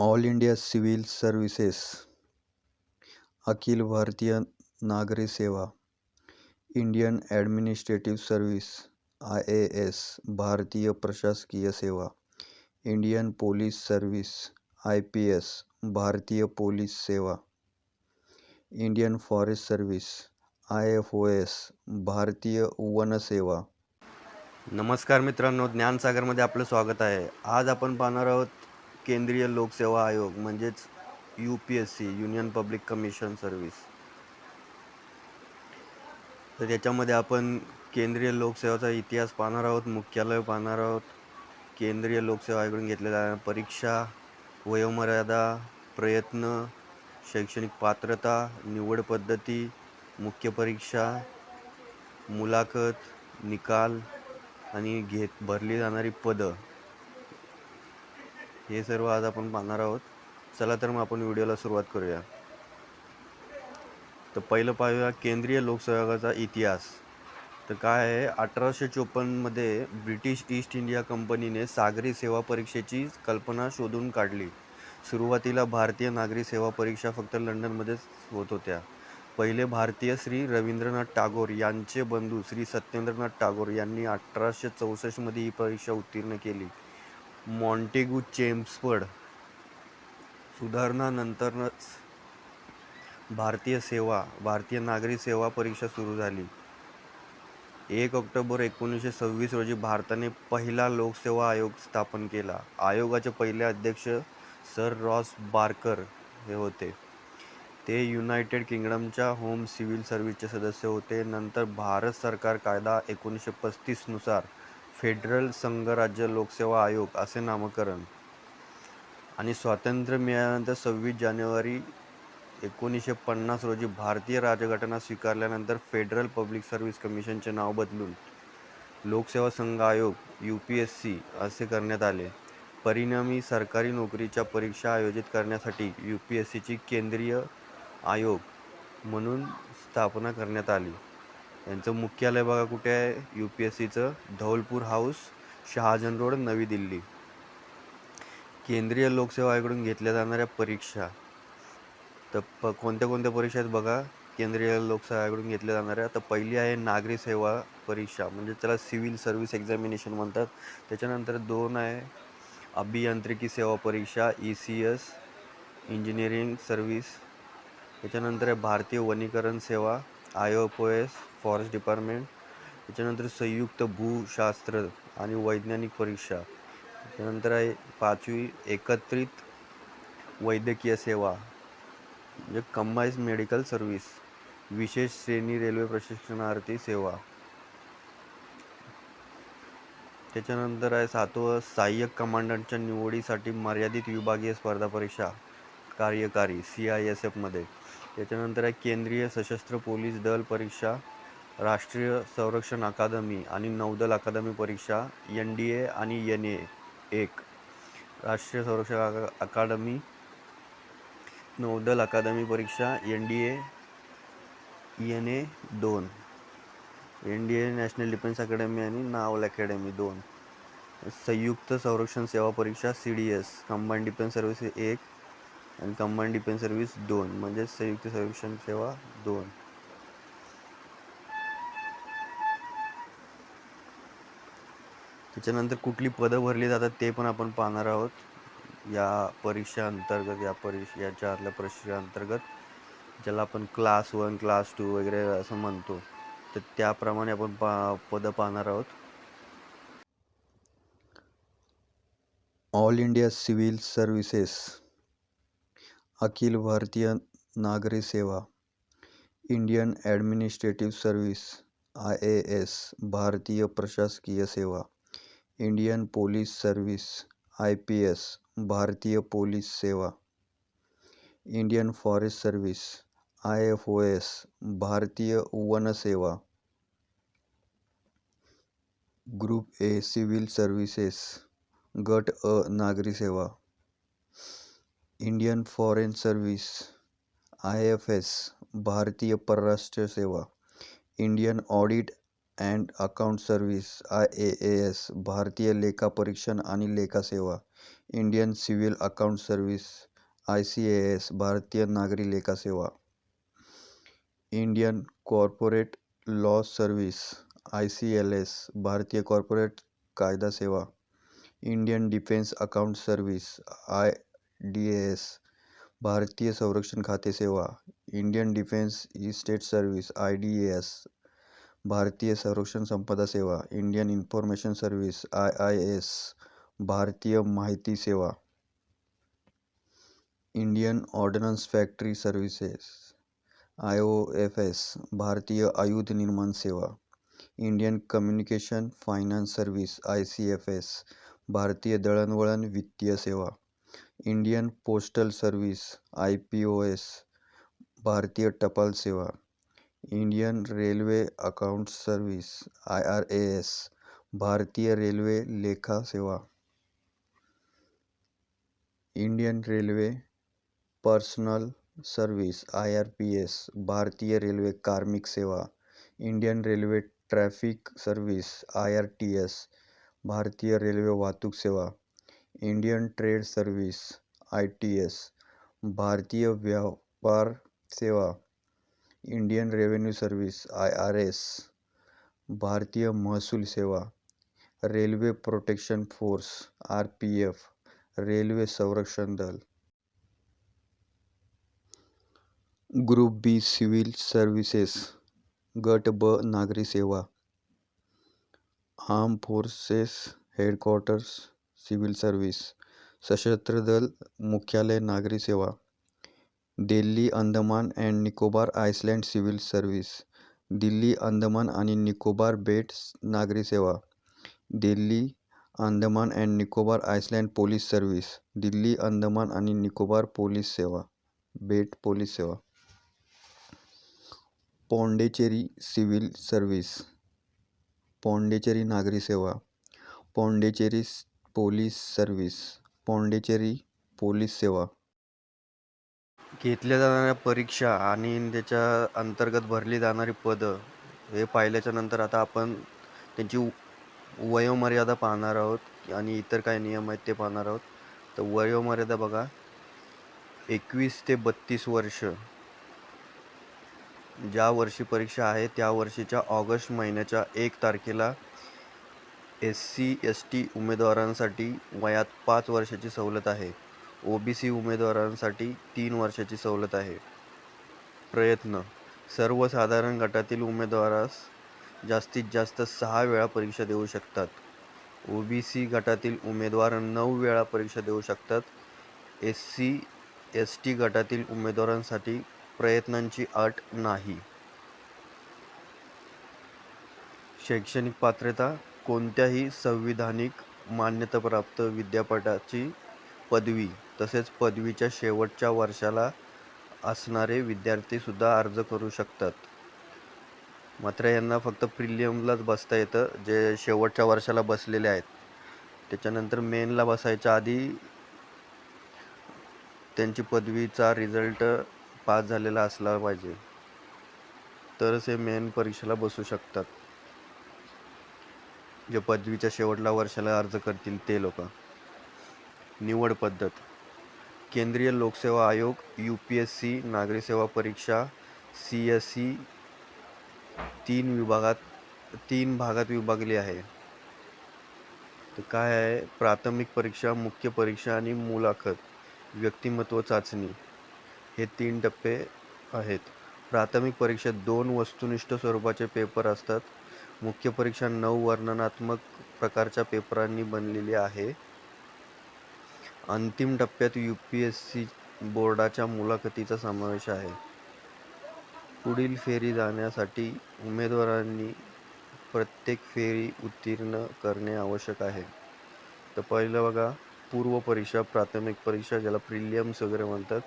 All India civil services अखिल भारतीय नागरी सेवा Indian administrative service I A S भारतीय प्रशासकीय सेवा Indian police service I P S भारतीय पोलीस सेवा Indian forest service I F O S भारतीय वन सेवा. नमस्कार मित्रांनो ज्ञानसागरमध्ये आपलं स्वागत आहे. आज आपण पाहणार आहोत केंद्रीय लोकसेवा आयोग म्हणजेच U P S C union public commission service तर त्याच्यामध्ये आपण केंद्रीय लोकसेवाचा इतिहास पाहणार आहोत मुख्यालय पाहणार आहोत. केंद्रीय लोकसेवा आयोगाकडून घेतलेल्या परीक्षा वयोमर्यादा प्रयत्न शैक्षणिक पात्रता निवड पद्धती मुख्य परीक्षा मुलाखत निकाल आणि घेत भरली जाणारी पदं. हे सर्व आज आपण पाहणार आहोत. चला तर मग आपण व्हिडिओला सुरुवात करूया. तर पहिलं पाहूया केंद्रीय लोकसहयोगाचा इतिहास. तर काय आहे? अठराशे चोपन्नमध्ये ब्रिटिश ईस्ट इंडिया कंपनीने सागरी सेवा परीक्षेची कल्पना शोधून काढली. सुरुवातीला भारतीय नागरी सेवा परीक्षा फक्त लंडनमध्येच होत होत्या. पहिले भारतीय श्री रवींद्रनाथ टागोर यांचे बंधू श्री सत्येंद्रनाथ टागोर यांनी अठराशे चौसष्टमध्ये ही परीक्षा उत्तीर्ण केली. मॉन्टेगू चेम्सफर्ड सुधारणानंतरच भारतीय सेवा भारतीय नागरी सेवा परीक्षा सुरू झाली. एक ऑक्टोबर एकोणीसशे सव्वीस रोजी भारताने पहिला लोकसेवा आयोग स्थापन केला. आयोगाचे पहिले अध्यक्ष सर रॉस बार्कर हे होते. ते युनायटेड किंगडमच्या होम सिव्हिल सर्व्हिसचे सदस्य होते. नंतर भारत सरकार कायदा एकोणीसशे पस्तीसनुसार फेडरल संघराज्य लोकसेवा आयोग असे नामकरण आणि स्वातंत्र्य मिळाल्यानंतर सव्वीस जानेवारी एकोणीसशे पन्नास रोजी भारतीय राजघटना स्वीकारल्यानंतर फेडरल पब्लिक सर्व्हिस कमिशनचे नाव बदलून लोकसेवा संघ आयोग यू पी एस सी असे करण्यात आले. परिणामी सरकारी नोकरीच्या परीक्षा आयोजित करण्यासाठी यू पी एस सीची केंद्रीय आयोग म्हणून स्थापना करण्यात आली. यांचं मुख्यालय बघा कुठे आहे? यू पी एस सीचं धौलपूर हाऊस शहाजन रोड नवी दिल्ली. केंद्रीय लोकसेवा आयोगाकडून घेतल्या जाणाऱ्या परीक्षा. तर प कोणत्या कोणत्या परीक्षा आहेत बघा? केंद्रीय लोकसेवा आयोगाकडून घेतल्या जाणाऱ्या. तर पहिली आहे नागरी सेवा परीक्षा. म्हणजे त्याला सिव्हिल सर्व्हिस एक्झामिनेशन म्हणतात. त्याच्यानंतर दोन आहे अभियांत्रिकी सेवा परीक्षा E C S engineering service. त्याच्यानंतर आहे भारतीय वनीकरण सेवा I O S forest department त्याच्यानंतर संयुक्त भूशास्त्र आणि वैज्ञानिक परीक्षा. त्यानंतर आहे पाचवी एकत्रित वैद्यकीय सेवा म्हणजे कंबाईज मेडिकल सर्व्हिस विशेष श्रेणी रेल्वे प्रशिक्षणार्थी सेवा. त्याच्यानंतर आहे सातवं सहाय्यक कमांडंटच्या निवडीसाठी मर्यादित विभागीय स्पर्धा परीक्षा कार्यकारी सी आय एस एफमध्ये त्याच्यानंतर आहे केंद्रीय सशस्त्र पोलीस दल परीक्षा राष्ट्रीय संरक्षण अकादमी आणि नौदल अकादमी परीक्षा एन डी ए आणि एन ए एक. राष्ट्रीय संरक्षण अका अकादमी नौदल अकादमी परीक्षा N D A N A दोन. N D A national defence academy आणि नावल अकॅडमी दोन. संयुक्त संरक्षण सेवा परीक्षा C D S combined defence service एक आणि कंबाईंड डिफेन्स सर्व्हिस दोन म्हणजे संयुक्त संरक्षण सेवा दोन. त्याच्यानंतर कुठली पदं भरली जातात ते पण आपण पाहणार आहोत. या परीक्षा अंतर्गत या परीक्ष याच्या आतल्या परीक्षा अंतर्गत ज्याला आपण क्लास वन क्लास टू वगैरे असं म्हणतो तर त्याप्रमाणे आपण पा पदं पाहणार आहोत. ऑल इंडिया सिव्हिल सर्व्हिसेस अखिल भारतीय नागरी सेवा Indian administrative service I A S भारतीय प्रशासकीय सेवा. Indian police service I P S भारतीय पोलीस सेवा Indian forest service I F O S भारतीय वन सेवा ग्रुप ए सिव्हिल सर्व्हिसेस गट अ नागरी सेवा Indian foreign service I F S भारतीय परराष्ट्र सेवा Indian audit and account service I A S भारतीय लेखापरीक्षण आणि लेखा सेवा Indian civil account service I C A S भारतीय नागरी लेखा सेवा Indian corporate law service I C L S भारतीय कॉर्पोरेट कायदा सेवा Indian defence account service I D A S भारतीय संरक्षण खाते सेवा Indian defence estate service I D S भारतीय संरक्षण संपदा सेवा, Indian information service I I S, भारतीय माहिती सेवा, Indian ordnance factory services S, भारतीय आयुध निर्माण सेवा, Indian communication finance service S, भारतीय दळणवळण वित्तीय सेवा, इंडियन पोस्टल सर्व्हिस एस, भारतीय टपाल सेवा Indian railway account service I R A S भारतीय रेल्वे लेखा सेवा। Indian railway personnel service I R P S भारतीय रेल्वे कार्मिक सेवा। Indian railway traffic service I R T S भारतीय रेल्वे वाहतूक सेवा। Indian trade service I T S भारतीय व्यापार सेवा। Indian revenue service I R S, भारतीय महसूल सेवा, railway protection force, R P F, railway संरक्षण दल. ग्रुप बी, सिव्हिल सर्व्हिसेस, गट ब, नागरी सेवा. Arm forces headquarters, civil service, सशस्त्र दल, मुख्यालय, नागरी सेवा. Delhi Andaman and Nicobar island civil service. Delhi Andaman आणि निकोबार बेट नागरी सेवा. Delhi Andaman and Nicobar island police service. Delhi Andaman आणि निकोबार पोलीस सेवा. बेट पोलीस सेवा. Pondicherry civil service. पॉंडेचेरी नागरी सेवा. Pondicherry police service. Pondicherry police सेवा. घेतल्या जाणाऱ्या परीक्षा आणि त्याच्या अंतर्गत भरली जाणारी पदं हे पाहिल्याच्या नंतर आता आपण त्यांची वयोमर्यादा पाहणार आहोत आणि इतर काय नियम आहेत ते पाहणार आहोत. तर वयोमर्यादा बघा एकवीस ते बत्तीस वर्ष. ज्या वर्षी परीक्षा आहे त्या वर्षीच्या ऑगस्ट महिन्याच्या एक तारखेला एस सी एस टी उमेदवारांसाठी वयात पाच वर्षाची सवलत आहे. ओ बी सी उमेदवारांसाठी तीन वर्षाची सवलत आहे. प्रयत्न. सर्वसाधारण गटातील उमेदवारास जास्तीत जास्त सहा वेळा परीक्षा देऊ शकतात. ओ बी सी गटातील उमेदवार नऊ वेळा परीक्षा देऊ शकतात. एस सी एस टी गटातील उमेदवारांसाठी प्रयत्नांची अट नाही. शैक्षणिक पात्रता कोणत्याही संविधानिक मान्यताप्राप्त विद्यापीठाची पदवी. तसेच पदवीच्या शेवटच्या वर्षाला असणारे विद्यार्थीसुद्धा अर्ज करू शकतात. मात्र यांना फक्त प्रिलियमलाच बसता येतं जे शेवटच्या वर्षाला बसलेले आहेत. त्याच्यानंतर मेनला बसायच्या आधी त्यांची पदवीचा रिझल्ट पास झालेला असला पाहिजे. तरच हे मेन परीक्षेला बसू शकतात. जे पदवीच्या शेवटला वर्षाला अर्ज करतील ते लोक. निवड पद्धत. केंद्रीय लोकसेवा आयोग यू पी एस सी नागरी सेवा परीक्षा सी एस सी तीन विभागात तीन भागात विभागली आहे. तर काय आहे? प्राथमिक परीक्षा मुख्य परीक्षा आणि मुलाखत व्यक्तिमत्व चाचणी हे तीन टप्पे आहेत. प्राथमिक परीक्षेत दोन वस्तुनिष्ठ स्वरूपाचे पेपर असतात. मुख्य परीक्षा नऊ वर्णनात्मक प्रकारच्या पेपरांनी बनलेली आहे. अंतिम टप्प्यात यू पी एस सी बोर्डाच्या मुलाखतीचा समावेश आहे. पुढील फेरी जाण्यासाठी उमेदवारांनी प्रत्येक फेरी उत्तीर्ण करणे आवश्यक आहे. तर पहिलं बघा पूर्व परीक्षा प्राथमिक परीक्षा ज्याला प्रिलियम्स वगैरे म्हणतात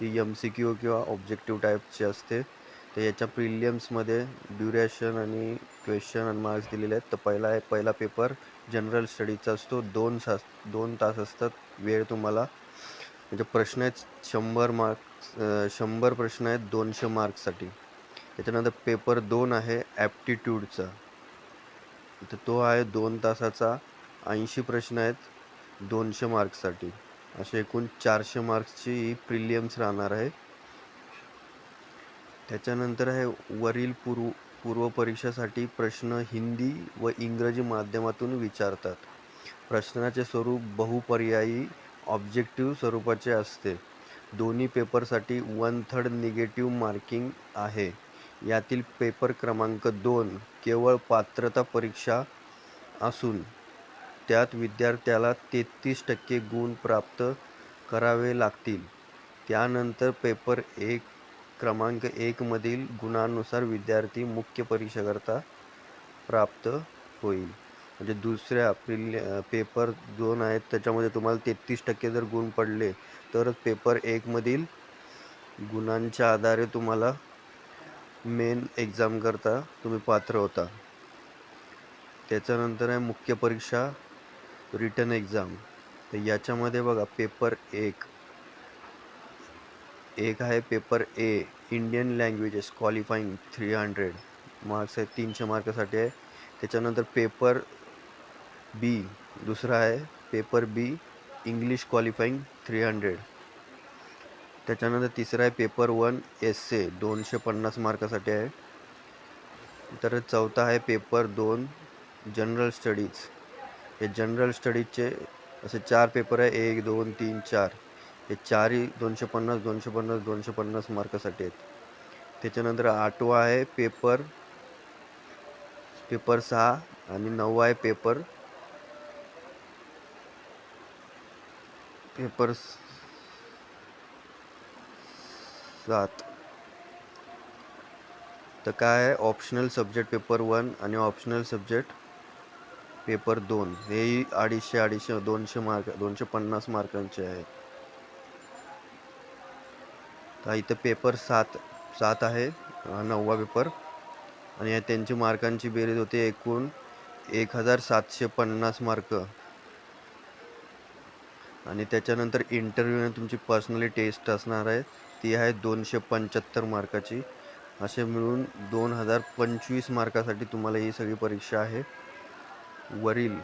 ती एम सी क्यू किंवा ऑब्जेक्टिव्ह टाईपची असते. तर याच्या प्रिलियम्समध्ये ड्युरेशन आणि क्वेश्चन आणि मार्क्स दिलेले आहेत. तर पहिला आहे पहिला पेपर जनरल स्टडीचा असतो. दोन सास दोन तास असतात वेळ तुम्हाला. म्हणजे प्रश्न आहेत शंभर मार्क्स शंभर प्रश्न आहेत दोनशे मार्क्ससाठी. त्याच्यानंतर पेपर दोन आहे ॲप्टिट्यूडचा. तर तो आहे दोन तासाचा. ऐंशी प्रश्न आहेत दोनशे मार्क्ससाठी. असे एकूण चारशे मार्क्सची ही प्रिलियम्स राहणार आहे. त्याच्यानंतर आहे वरील पूर्व पूर्व परीक्षेसाठी प्रश्न हिंदी व इंग्रजी माध्यमातून विचारतात. प्रश्नाचे स्वरूप बहुपर्यायी ऑब्जेक्टिव्ह स्वरूपाचे असते. दोन्ही पेपरसाठी वन थर्ड निगेटिव्ह मार्किंग आहे. यातील पेपर क्रमांक दोन केवळ पात्रता परीक्षा असून त्यात विद्यार्थ्याला तेहतीस टक्के गुण प्राप्त करावे लागतील. त्यानंतर पेपर एक क्रमांक एकमधील गुणांनुसार विद्यार्थी मुख्य परीक्षेकरता प्राप्त होईल. म्हणजे दुसऱ्या प्रिल्य पेपर दोन आहेत त्याच्यामध्ये तुम्हाला तेहतीस टक्के जर गुण पडले तरच पेपर एकमधील गुणांच्या आधारे तुम्हाला मेन एक्झाम करता तुम्ही पात्र होता. त्याच्यानंतर आहे मुख्य परीक्षा रिटर्न एक्झाम. तर याच्यामध्ये बघा पेपर एक एक आहे paper A Indian languages qualifying three hundred marks आहे तीनशे मार्कासाठी आहे. त्याच्यानंतर पेपर बी दुसरा आहे paper B English qualifying three hundred त्याच्यानंतर तिसरा आहे पेपर वन एस ए दोनशे पन्नास मार्कासाठी आहे. तर चौथा आहे पेपर दोन जनरल स्टडीज हे जनरल स्टडीजचे असे चार पेपर आहे एक दोन तीन चार. हे चारही दोनशे पन्नास दोनशे पन्नास दोनशे पन्नास मार्कासाठी आहेत. त्याच्यानंतर आठवा आहे पेपर. पेपर सहा आणि नववा आहे पेपर. पेपर सात. तर काय आहे? ऑप्शनल सब्जेक्ट पेपर वन आणि ऑप्शनल सब्जेक्ट पेपर दोन. हेही अडीचशे अडीचशे दोनशे मार्क दोनशे पन्नास मार्कांचे आहेत. तर इथं पेपर सात सात आहे नववा पेपर. आणि या त्यांची मार्कांची बेरीज होते एकूण एक हजार सातशे पन्नास मार्क. आणि त्याच्यानंतर इंटरव्ह्यूने तुमची पर्सनली टेस्ट असणार आहे. ती आहे दोनशे पंच्याहत्तर मार्काची. असे मिळून दोन हजार पंचवीस मार्कासाठी तुम्हाला ही सगळी परीक्षा आहे. वरील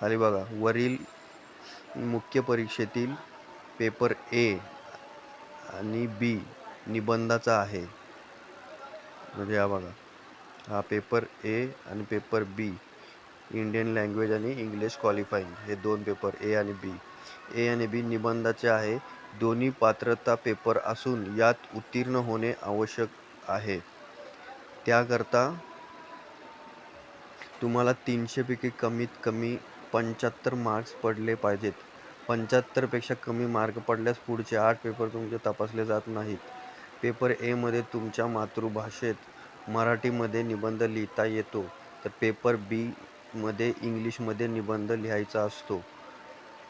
खाली बघा वरील मुख्य परीक्षेतील पेपर ए आणि बी निबंधाचा आहे. म्हणजे हा बघा. हा पेपर ए आणि पेपर बी इंडियन लँग्वेज आणि इंग्लिश क्वालिफाईंग हे दोन पेपर ए आणि बी ए आणि बी निबंधाचे आहे. दोन्ही पात्रता पेपर असून यात उत्तीर्ण होणे आवश्यक आहे. त्याकरता तुम्हाला तीनशेपैकी कमीत कमी पंच्याहत्तर मार्क्स पडले पाहिजेत. पंच्याहत्तरपेक्षा कमी मार्क पडल्यास पुढचे आठ पेपर तुमचे तपासले जात नाहीत. पेपर एमध्ये तुमच्या मातृभाषेत मराठीमध्ये निबंध लिहिता येतो तर पेपर बीमध्ये इंग्लिशमध्ये निबंध लिहायचा असतो.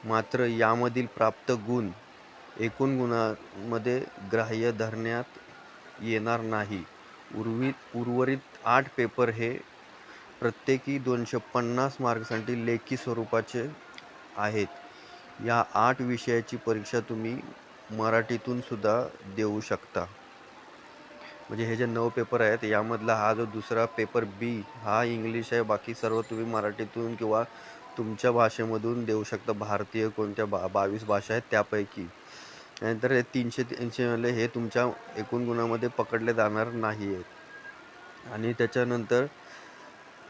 मात्र यामधील प्राप्त गुण एकूण गुणांमध्ये ग्राह्य धरण्यात येणार नाही. उर्वित उर्वरित आठ पेपर हे प्रत्येकी दोनशे पन्नास मार्कसाठी लेखी स्वरूपाचे आहेत. या आठ विषयाची परीक्षा तुम्ही मराठीतून सुद्धा देऊ शकता. म्हणजे हे जे नऊ पेपर आहेत यामधला हा जो दुसरा पेपर बी हा इंग्लिश आहे. बाकी सर्व तुम्ही मराठीतून किंवा तुमच्या भाषेमधून देऊ शकता. भारतीय कोणत्या बा बावीस भाषा आहेत त्यापैकी. नंतर हे तीनशे तीनशेवाले हे तुमच्या एकूण गुणामध्ये पकडले जाणार नाही आहेत आणि त्याच्यानंतर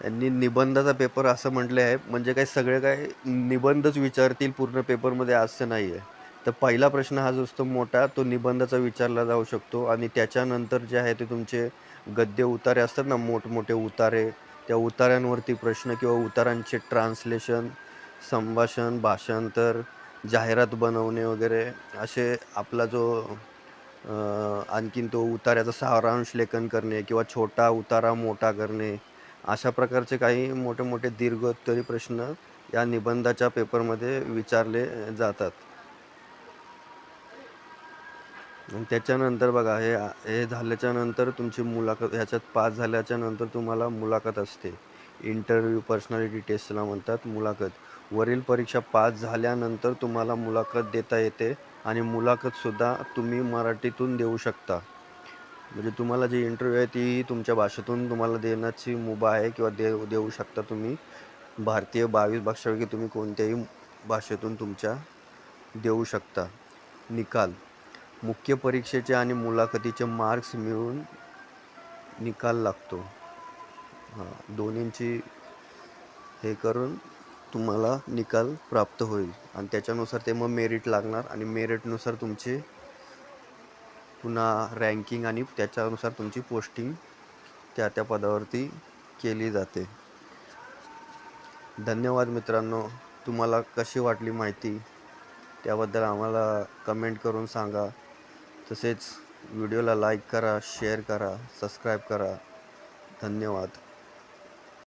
यांनी निबंधाचा पेपर असं म्हटले आहे म्हणजे काय सगळे काय निबंधच विचारतील पूर्ण पेपरमध्ये असं नाही आहे तर पहिला प्रश्न हा जो असतो मोठा तो निबंधाचा विचारला जाऊ शकतो आणि त्याच्यानंतर जे आहे ते तुमचे गद्य उतारे असतात ना मोठमोठे उतारे त्या उतार्यांवरती प्रश्न किंवा उतारांचे ट्रान्सलेशन संभाषण भाषांतर जाहिरात बनवणे वगैरे असे आपला जो आणखीन तो उतार्याचा सारांश लेखन करणे किंवा छोटा उतारा मोठा करणे अशा प्रकारचे काही मोठे मोठे दीर्घोत्तरी प्रश्न या निबंधाच्या पेपरमध्ये विचारले जातात. त्याच्यानंतर बघा हे हे झाल्याच्यानंतर तुमची मुलाखत ह्याच्यात पास झाल्याच्यानंतर तुम्हाला मुलाखत असते. इंटरव्ह्यू पर्सनॅलिटी टेस्टला म्हणतात मुलाखत. वरील परीक्षा पास झाल्यानंतर तुम्हाला मुलाखत देता येते आणि मुलाखतसुद्धा तुम्ही मराठीतून देऊ शकता. म्हणजे तुम्हाला जी इंटरव्ह्यू आहे ती तुमच्या भाषेतून तुम्हाला देण्याची मुभा आहे किंवा देऊ देऊ शकता तुम्ही. भारतीय बावीस भाषापैकी तुम्ही कोणत्याही भाषेतून तुमच्या देऊ शकता. निकाल. मुख्य परीक्षेचे आणि मुलाखतीचे मार्क्स मिळून निकाल लागतो. हां दोन्हींची हे करून तुम्हाला निकाल प्राप्त होईल. आणि त्याच्यानुसार ते मग मेरिट लागणार आणि मेरिटनुसार तुमचे पुन्हा रँकिंग आणि त्याच्यानुसार तुमची पोस्टिंग त्या त्या पदावरती केली जाते. धन्यवाद मित्रांनो. तुम्हाला कशी वाटली माहिती त्याबद्दल आम्हाला कमेंट करून सांगा. तसेच व्हिडिओला लाईक करा शेअर करा सबस्क्राईब करा. धन्यवाद.